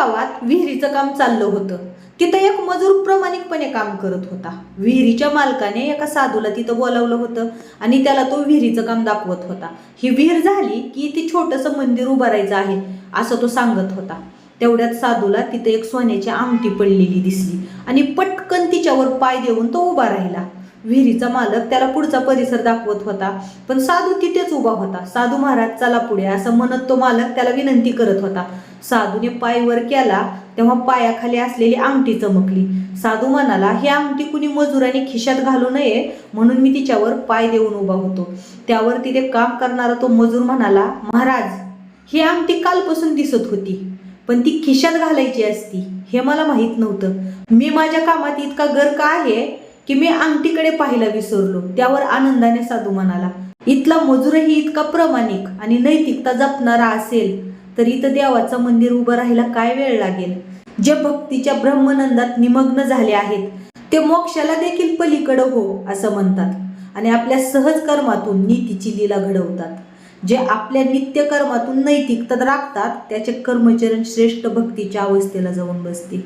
गावात विहिरीचं काम चाललं होतं. तिथं एक मजूर प्रामाणिकपणे काम करत होता. विहिरीच्या मालकाने एका साधूला तिथं बोलावलं होतं आणि त्याला तो विहिरीचं काम दाखवत होता. ही विहीर झाली की ती छोटंसं मंदिर उभारायचं आहे असं तो सांगत होता. तेवढ्यात साधूला तिथे एक सोन्याची आमटी पडलेली दिसली आणि पटकन तिच्यावर पाय देऊन तो उभा राहिला. विहिरीचा मालक त्याला पुढचा परिसर दाखवत होता. पण साधू तिथेच उभा होता. साधू महाराज चला पुढे असं म्हणत तो मालक त्याला विनंती करत होता. साधूने पाय वर केला तेव्हा पायाखाली असलेली अंगठी चमकली. साधू म्हणाला ही अंगठी कुणी मजुराने खिशात घालू नये म्हणून मी तिच्यावर पाय देऊन उभा होतो. त्यावर तिथे काम करणारा तो मजूर म्हणाला महाराज ही अंगठी कालपासून दिसत होती पण ती खिशात घालायची असती हे मला माहीत नव्हतं. मी माझ्या कामात इतका गर्क आहे की मी अंगठीकडे पाहायला विसरलो. त्यावर आनंदाने साधू म्हणाला इथला मजूरही इतका प्रामाणिक आणि नैतिकता जपणारा असेल तर इथं देवाचं मंदिर उभं राहायला काय वेळ लागेल? जे भक्तीच्या ब्रह्मनंदात निमग्न झाले आहेत ते मोक्षाला देखील पलीकडं हो असं म्हणतात आणि आपल्या सहज कर्मातून नीतीची लीला घडवतात. जे आपल्या नित्य कर्मातून नैतिकता राखतात त्याचे कर्मचरण श्रेष्ठ भक्तीच्या अवस्थेला जाऊन बसते.